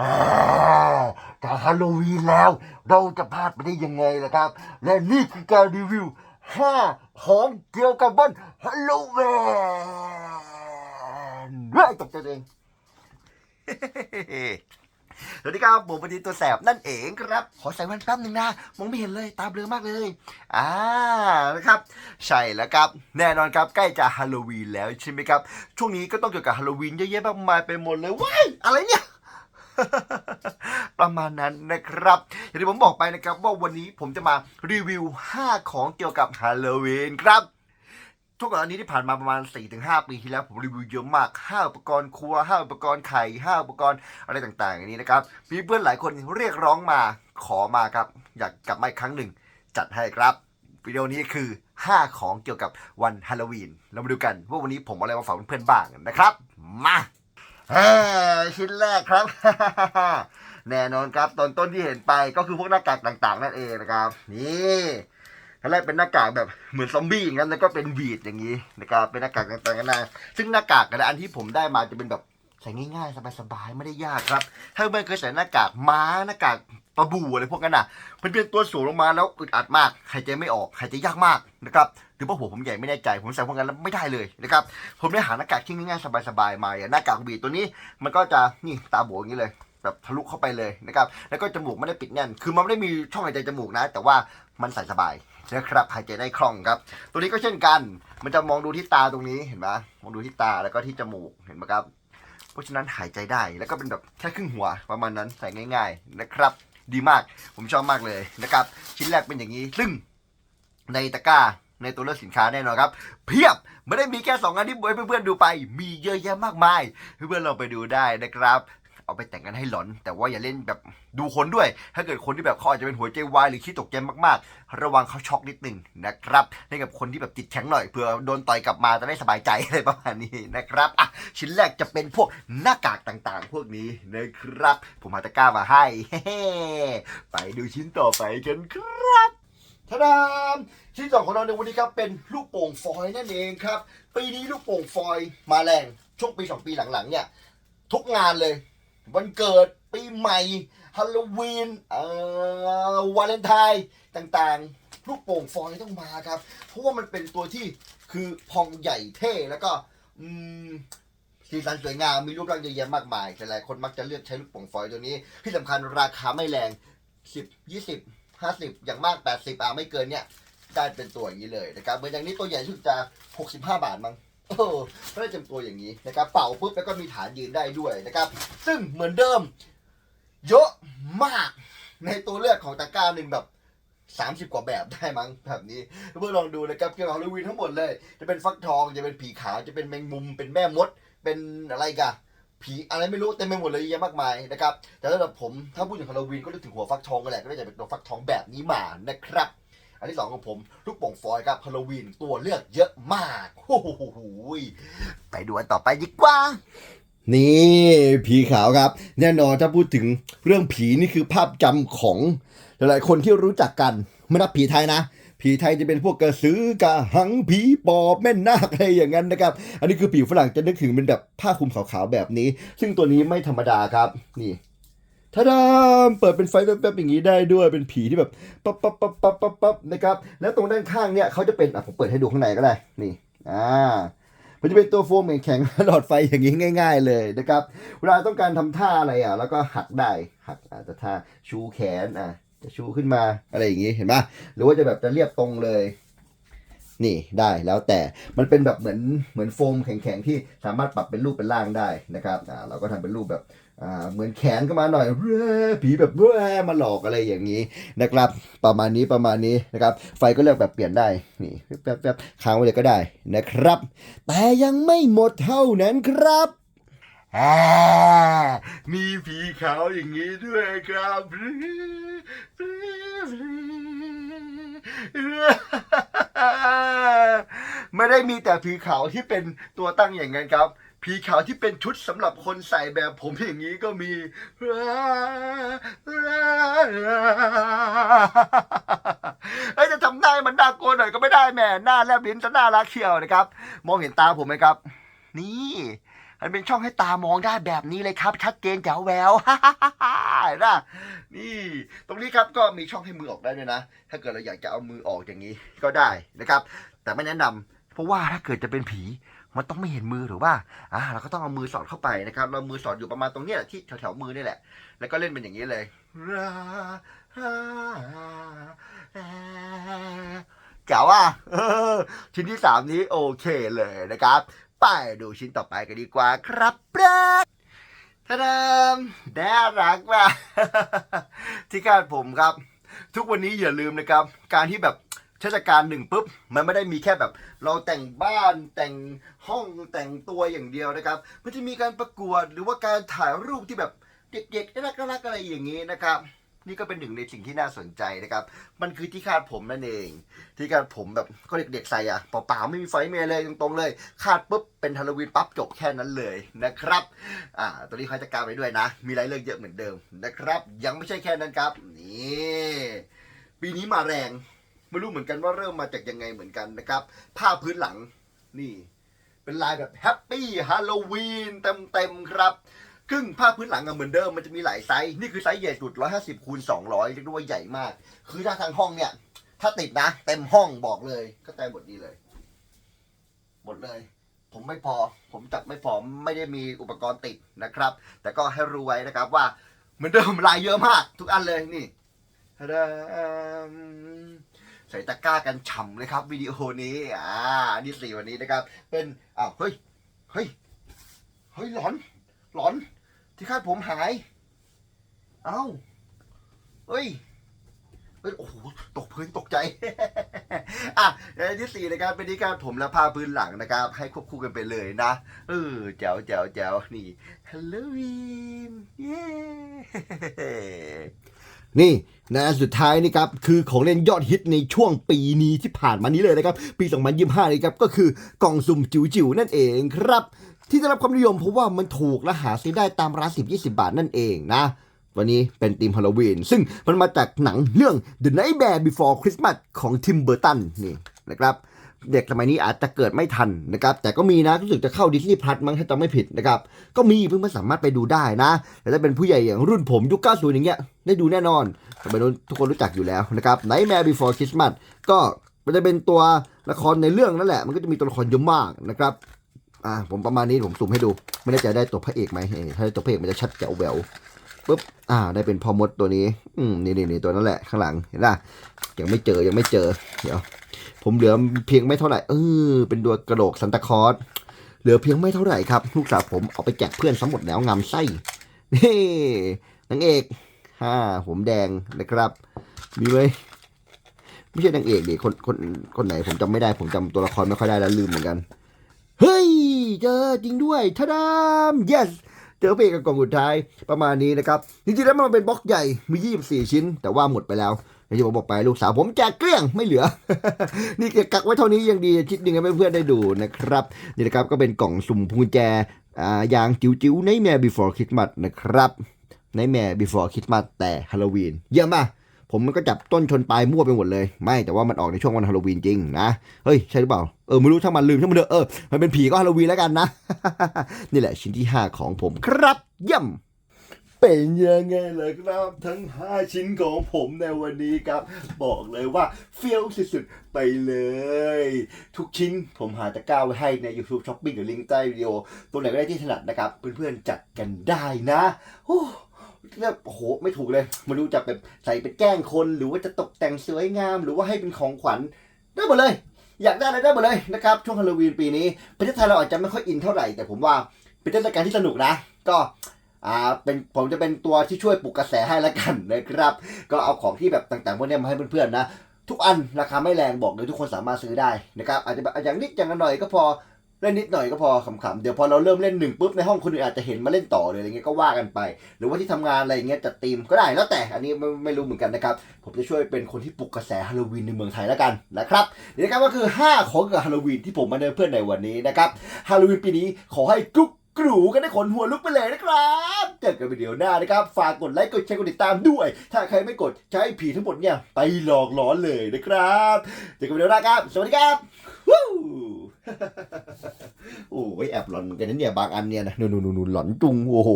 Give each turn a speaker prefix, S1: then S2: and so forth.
S1: อ่าแต่ฮาโลวีนแล้ว เราจะพลาดไปได้ยังไงล่ะครับ และนี่คือการรีวิว 5 ของเกี่ยวกับวันฮาโลวีนเฮ้ยตกใจตัวเองสวัสดีครับผมปฏิตัวแสบนั่นเองครับ ขอใส่แว่นแป๊บหนึ่งนะมองไม่เห็นเลยตาเบลอมากเลย อ่านะครับ ใช่แล้วครับ แน่นอนครับใกล้จะฮาโลวีนแล้วใช่ไหมครับ ช่วงนี้ก็ต้องเกี่ยวกับฮาโลวีนเยอะแยะมากมายไปหมดเลยว้ายอะไรเนี่ย ประมาณนั้นนะครับอย่างที่ผมบอกไปนะครับว่าวันนี้ผมจะมารีวิว 5 ของเกี่ยวกับฮาโลวีนครับทุกก่อนอันนี้ที่ผ่านมาประมาณ 4-5 ปีที่แล้วผมรีวิวเยอะมาก 5 อุปกรณ์ครัว 5 อุปกรณ์ไข่ 5 อุปกรณ์อะไรต่างๆอย่างนี้นะครับ มีเพื่อนหลายคนเรียกร้องมาขอมาครับ อยากกลับมาอีกครั้งหนึ่ง จัดให้ครับ วิดีโอนี้คือ 5 ของเกี่ยวกับวันฮาโลวีน เรามาดูกันว่าวันนี้ผมเอาอะไรมาฝากเพื่อนๆบ้างนะครับ มา ชิ้นแรกครับ แน่นอนครับตอนต้นที่เห็นไปก็คือพวกหน้ากากต่างๆ นั่นเองนะครับ นี่อันแรกเป็นหน้ากากแบบเหมือนซอมบี้อย่างนั้นแล้วก็เป็นบีดอย่างนี้นะครับเป็นหน้ากากต่างๆกันนาซึ่งหน้ากากแต่ละอันที่ผมได้มาจะเป็นแบบใส่ง่ายๆสบายๆไม่ได้ยากครับ ถ้าเพื่อนเคยใส่หน้ากากม้าหน้ากากปลาบูอะไรพวกนั้นน่ะมันเป็นตัวสูงลงมาแล้วอึดอัดมากหายใจไม่ออกหายใจยากมากนะครับ รือว่าหัวผมใหญ่ไม่แน่ใจ ผมใส่พวกนั้นแล้วไม่ได้เลยนะครับ ผมได้หาหน้ากากที่ง่ายๆสบายๆมาอย่างหน้ากากบีตัวนี้ มันก็จะนี่ตาโบอย่างนี้เลยแบบทะลุเข้าไปเลยนะครับ แล้วก็จมูกไม่ได้ปิดแน่น คือมันไม่ได้มีช่องหายใจจมูกนะ แต่ว่ามันใส่สบายนะครับ หายใจได้คล่องครับ ตัวนี้ก็เช่นกัน มันจะมองดูที่ตาตรงนี้เห็นไหมมองดูที่ตาแล้วก็ที่จมูก เห็นไหมครับ เพราะฉะนั้นหายใจได้ แล้วก็เป็นแบบแค่ครึ่งหัวประมาณนั้น ใส่ง่าย ๆนะครับ ดีมาก ผมชอบมากเลยนะครับ ชิ้นแรกเป็นอย่างนี้ ซึ่งในตะกร้า ในตัวเลือกสินค้าแน่นอนครับ เพียบไม่ได้มีแค่สองอันที่บอยเพื่อนๆดูไป มีเยอะแยะมากมายเพื่อนๆลองไปดูได้นะครับเอาไปแต่งกันให้หลอน แต่ว่าอย่าเล่นแบบดูคนด้วย ถ้าเกิดคนที่แบบเขาอาจจะเป็นหัวใจวายหรือขี้ตกใจมากๆ ระวังเขาช็อกนิดหนึ่งนะครับให้กับคนที่แบบจิตแข็งหน่อยเผื่อโดนต่อยกลับมาจะได้สบายใจอะไรประมาณนี้นะครับอะชิ้นแรกจะเป็นพวกหน้ากากต่างๆ พวกนี้นะครับ ผมหาตะก้ามาให้ ไปดูชิ้นต่อไปกันครับ ทาดามชิ้นสองของเราในวันนี้ครับเป็นลูกโป่งฟอยล์นั่นเองครับ ปีนี้ลูกโป่งฟอยล์มาแรงช่วงปีสองปีหลังๆเนี่ยทุกงานเลย วันเกิดปีใหม่ฮาโลวีนเอ่อวาเลนไทน์ต่างๆ ลูกโป่งฟอยล์ต้องมาครับ เพราะว่ามันเป็นตัวที่คือพองใหญ่เท่แล้วก็อืมสีสันสวยงามมีรูปร่างเยอะแยะมากมายหลายคนมักจะเลือกใช้ลูกโป่งฟอยล์ตัวนี้ ที่สำคัญราคาไม่แรง 10 20 50 อย่างมาก 80 อะไม่เกินเนี่ยได้เป็นตัวอย่างนี้เลยนะครับเหมือนอย่างนี้ตัวใหญ่ชุดจะ 65 บาทมั้งโอ้ก็ได้เต็มตัวอย่างนี้นะครับ เป่าปุ๊บแล้วก็มีฐานยืนได้ด้วยนะครับ ซึ่งเหมือนเดิม เยอะมากในตัวเลือกของตะกร้าหนึ่งแบบ 30 กว่าแบบได้มั้งแบบนี้เพื่อลองดูนะครับเกี่ยวกับฮาโลวีนทั้งหมดเลย จะเป็นฟักทองจะเป็นผีขาวจะเป็นแมงมุมเป็นแม่มด เป็นอะไรกัน ผีอะไรไม่รู้เต็มไปหมดเลยเยอะแยะมากมายนะครับ แต่สำหรับผมถ้าพูดถึงฮาโลวีนก็นึกถึงหัวฟักทองกันแหละก็เลยจะเป็นตัวฟักทองแบบนี้มานะครับ อันที่สองของผมลูกโป่งฟอยครับฮาโลวีนตัวเลือกเยอะมากโอ้โหไปดูอันต่อไปดีกว่านี่ผีขาวครับ แน่นอนถ้าพูดถึงเรื่องผีนี่คือภาพจำของหลายๆคนที่รู้จักกันไม่นับผีไทยนะ ผีไทยจะเป็นพวกกระสือกระหังผีปอบแม่นาคอะไรอย่างนั้นนะครับ อันนี้คือผีฝรั่งจะนึกถึงเป็นแบบผ้าคลุมขาวๆแบบนี้ ซึ่งตัวนี้ไม่ธรรมดาครับนี่ทาดามเปิดเป็นไฟแป๊บๆอย่างนี้ได้ด้วยเป็นผีที่แบบปั๊บปั๊บปั๊บปั๊บปั๊บปั๊บนะครับแล้วตรงด้านข้างเนี่ยเขาจะเป็นอะผมเปิดให้ดูข้างในก็ได้นี่อ่ามันจะเป็นตัวโฟมแข็งๆหลอดไฟอย่างนี้ง่าย ๆ เลยนะครับเวลาต้องการทำท่าอะไรอะ แล้วก็หักได้หักอาจจะท่าชูแขนอะ จะชูขึ้นมาอะไรอย่างนี้เห็นปะหรือว่าจะแบบจะเรียบตรงเลย นี่ได้แล้วแต่มันเป็นแบบเหมือนเหมือนโฟมแข็งๆที่สามารถปรับเป็นรูปเป็นร่างได้นะครับอ่าเราก็ทำเป็นรูปแบบอ่าเหมือนแขนก็มาหน่อยเร่ผีแบบเร่มาหลอกอะไรอย่างนี้นะครับ ประมาณนี้ประมาณนี้นะครับ ไฟก็เลือกแบบเปลี่ยนได้นี่แป๊บๆค้างไว้เลยก็ได้นะครับ แต่ยังไม่หมดเท่านั้นครับ มีผีขาวอย่างนี้ด้วยครับไม่ได้มีแต่ผีขาวที่เป็นตัวตั้งอย่างนั้นครับ ผีขาวที่เป็นชุดสำหรับคนใส่แบบผมอย่างนี้ก็มีเอ้ยจะทำหน้มันน่ากลัวหน่อยก็ไม่ได้แม่หน้าแลบลิ้นจะน่ารักเชียวนะครับ มองเห็นตาผมไหมครับ นี่ มันเป็นช่องให้ตามองได้แบบนี้เลยครับ ชัดเจนแจ๋วแววเห็นะนี่ตรงนี้ครับก็มีช่องให้มือออกได้ด้วยนะ ถ้าเกิดเราอยากจะเอามือออกอย่างนี้ก็ได้นะครับ แต่ไม่แนะนำเพราะว่าถ้าเกิดจะเป็นผีมันต้องไม่เห็นมือหรือว่าอ่าเราก็ต้องเอามือสอดเข้าไปนะครับ เรามือสอดอยู่ประมาณตรงนี้ยที่แถวๆมือนี่แหละ แล้วก็เล่นเป็นอย่างนี้เลยเจ๋วอะเออชิ้นที่สามนี้โอเคเลยนะครับ ไปดูชิ้นต่อไปกันดีกว่าครับเพื่อนทาดามน่ารักว่ะที่การผมครับ ทุกวันนี้อย่าลืมนะครับ การที่แบบเทศกาลหนึ่งปุ๊บมันไม่ได้มีแค่แบบ เราแต่งบ้านแต่งห้องแต่งตัวอย่างเดียวนะครับ มันจะมีการประกวดหรือว่าการถ่ายรูปที่แบบเด็กๆน่ารักๆอะไรอย่างนี้นะครับ นี่ก็เป็นหนึ่งในสิ่งที่น่าสนใจนะครับ มันคือที่คาดผมนั่นเอง ที่คาดผมแบบก็เด็กๆใส่อะเปล่าๆไม่มีไฟเมย์เลยตรงๆเลย คาดปุ๊บเป็นฮาโลวีนปั๊บจบแค่นั้นเลยนะครับ อ่าตัวนี้เขาจะกาไปด้วยนะ มีรายเรื่องเยอะเหมือนเดิมนะครับ ยังไม่ใช่แค่นั้นครับ นี่ปีนี้มาแรงไม่รู้เหมือนกันว่าเริ่มมาจากยังไงเหมือนกันนะครับ ผ้าพื้นหลังนี่ เป็นลายแบบแฮปปี้ฮาโลวีนเต็มๆครับ ครึ่งผ้าพื้นหลังอะเหมือนเดิมมันจะมีหลายไซส์นี่คือไซส์ใหญ่สุด 150คูณ200เรียกได้ว่าใหญ่มาก คือถ้าทางห้องเนี่ย ถ้าติดนะ เต็มห้องบอกเลยก็แต่หมดนี้เลยหมดเลย ผมไม่พอ ผมจับไม่พอไม่ได้มีอุปกรณ์ติดนะครับ แต่ก็ให้รู้ไว้นะครับว่าเหมือนเดิมลายเยอะมาก ทุกอันเลยนี่ทะดามใส่ตะกร้ากันฉ่ำเลยครับวิดีโอนี้อ่านี่สี่วันนี้นะครับ เป็นอ้าวเฮ้ยเฮ้ยเฮ้ยหลอนหลอน ที่คาดผมหาย เอ้า เฮ้ยเฮ้ยโอ้โหตกพื้นตกใจ อะที่สี่นะครับเป็นที่คาดผมและผ้าพื้นหลังนะครับ ให้ควบคู่กันไปเลยนะเออแจ๋วแจ๋วแจ๋วนี่ฮัลโลวีนเย้ นี่นะสุดท้ายนี่ครับคือของเล่นยอดฮิตในช่วงปีนี้ที่ผ่านมานี้เลยนะครับ ปี 2025นี่ครับก็คือกล่องสุ่มจิ๋วๆนั่นเองครับ ที่ได้รับความนิยมเพราะว่ามันถูกและหาซื้อได้ตามร้าน10-20 บาทนั่นเองนะวันนี้เป็นธีมฮาโลวีน ซึ่งมันมาจากหนังเรื่อง The Nightmare Before Christmas ของทิมเบอร์ตันนี่นะครับ เด็กสมัยนี้อาจจะเกิดไม่ทันนะครับ แต่ก็มีนะรู้สึกจะเข้าดิสนีย์พลัสมั้งถ้าจำไม่ผิดนะครับ ก็มีเพิ่งมาสามารถไปดูได้นะแต่ถ้าเป็นผู้ใหญ่อย่างรุ่นผมยุค 90 อย่างเงี้ยได้ดูแน่นอนสมัยนู้นทุกคนรู้จักอยู่แล้วนะครับ Nightmare Before Christmas ก็มันจะเป็นตัวละครในเรื่องนั่นแหละ มันก็จะมีตัวละครเยอะมากนะครับอ่าผมประมาณนี้ผมสุ่มให้ดู ไม่แน่ใจได้ตัวพระเอกไหมถ้าได้ตัวพระเอกมันจะชัดแจ๋วแหวว ปุ๊บ อ่า ได้เป็นพอมดตัวนี้ อืม นี่นี่นตัวนั่นแหละข้างหลัง เห็นป่ะ ยังไม่เจอ ยังไม่เจอ เดี๋ยว ผมเหลือเพียงไม่เท่าไหร่ เออ เป็นตัวกระโหลกซันตาคอสเหลือเพียงไม่เท่าไหร่ครับ ลูกสาวผมเอาไปแจกเพื่อนทั้งหมดแล้วงามไส้ นี่นางเอกฮ่าผมแดงนะครับ มีไหมไม่ใช่นางเอกดิคนคนคนไหนผมจำไม่ได้ ผมจำตัวละครไม่ค่อยได้แล้วลืมเหมือนกัน เฮ้ย เจอจริงด้วยทาดาม yes เจอเพลงกับกล่องสุดท้ายประมาณนี้นะครับจริงๆแล้วมันเป็นบล็อกใหญ่มี 24 ชิ้น แต่ว่าหมดไปแล้วอย่างที่ผมบอกไปลูกสาวผมแจกเกลี้ยงไม่เหลือ นี่เก็บกักไว้เท่านี้ยังดีชิ้นหนึ่งให้เพื่อนๆได้ดูนะครับนี่นะครับก็เป็นกล่องสุ่มพวงกุญแจอ่ายางจิ๋วๆในแม่ before Christmas นะครับในแม่ before Christmas แต่ฮาโลวีนเยี่ยมมาก ผมมันก็จับต้นชนปลายมั่วไปหมดเลย ไม่แต่ว่ามันออกในช่วงวันฮาโลวีนจริงนะ เฮ้ย ใช่หรือเปล่า เออไม่รู้ถ้ามันลืมถ้ามันเดอะเออมันเป็นผีก็ฮาโลวีนแล้วกันนะ นี่แหละชิ้นที่ 5 ของผมครับเยี่ยมเป็นยังไงเลยครับ ทั้ง 5 ชิ้นของผมในวันนี้ครับ บอกเลยว่าเฟี้ยวสุดๆไปเลย ทุกชิ้นผมหาตะกร้าไว้ให้ใน YouTube Shopping หรือลิงก์ใต้วิดีโอ ตัวไหนก็ได้ที่ถนัดนะครับ เพื่อนๆจัดกันได้นะ เนี่ยโอ้โหไม่ถูกเลยไมารู้จะแบบใส่เป็นแกล้งคน หรือว่าจะตกแต่งสวยงาม หรือว่าให้เป็นของขวัญได้หมดเลย อยากได้อะไรได้หมดเลยนะครับช่วงฮาโลวีนปีนี้ประเทศไทยเราอาจจะไม่ค่อยอินเท่าไหร่แต่ผมว่าเป็นเทศกาลที่สนุกนะ ก็อ่าเป็นผมจะเป็นตัวที่ช่วยปลุกกระแสให้ละกันนะครับ ก็เอาของที่แบบต่างๆพวกนี้มาให้เพื่อนๆนะ ทุกอันราคาไม่แรงบอกเลยทุกคนสามารถซื้อได้นะครับอาจจะแบบอย่างนิดอย่างหน่อยก็พอ เล่นนิดหน่อยก็พอขำๆเดี๋ยวพอเราเริ่มเล่นหนึ่งปุ๊บในห้องคนอื่นอาจจะเห็นมาเล่นต่อเลยอะไรเงี้ยก็ว่ากันไป หรือว่าที่ทำงานอะไรเงี้ยจัดทีมก็ได้แล้วแต่อันนี้ไม่ไม่รู้เหมือนกันนะครับ ผมจะช่วยเป็นคนที่ปลุกกระแสฮาโลวีนในเมืองไทยแล้วกันนะครับนี่นะครับก็คือ 5 ของเกี่ยวกับฮาโลวีนที่ผมมาเนเพื่อนในวันนี้นะครับฮาโลวีนปีนี้ขอให้กรุ๊กกรูกันได้ขนหัวลุกไปเลยนะครับเจอกันวิดีโอหน้านะครับ ฝากกดไลค์กดแชร์กดติดตามด้วย ถ้าใครไม่กดให้ผีทั้งหมดเนี่ยไปหลอกหลอนเลยนะครับเจอกันวิดีโอหน้าครับ สวัสดีครับ Woo! โอ้ยแอบหลอนเหมือนกันนะเนี่ยบางอันเนี่ยนะนู่นๆๆหลอนจุงโอ้โห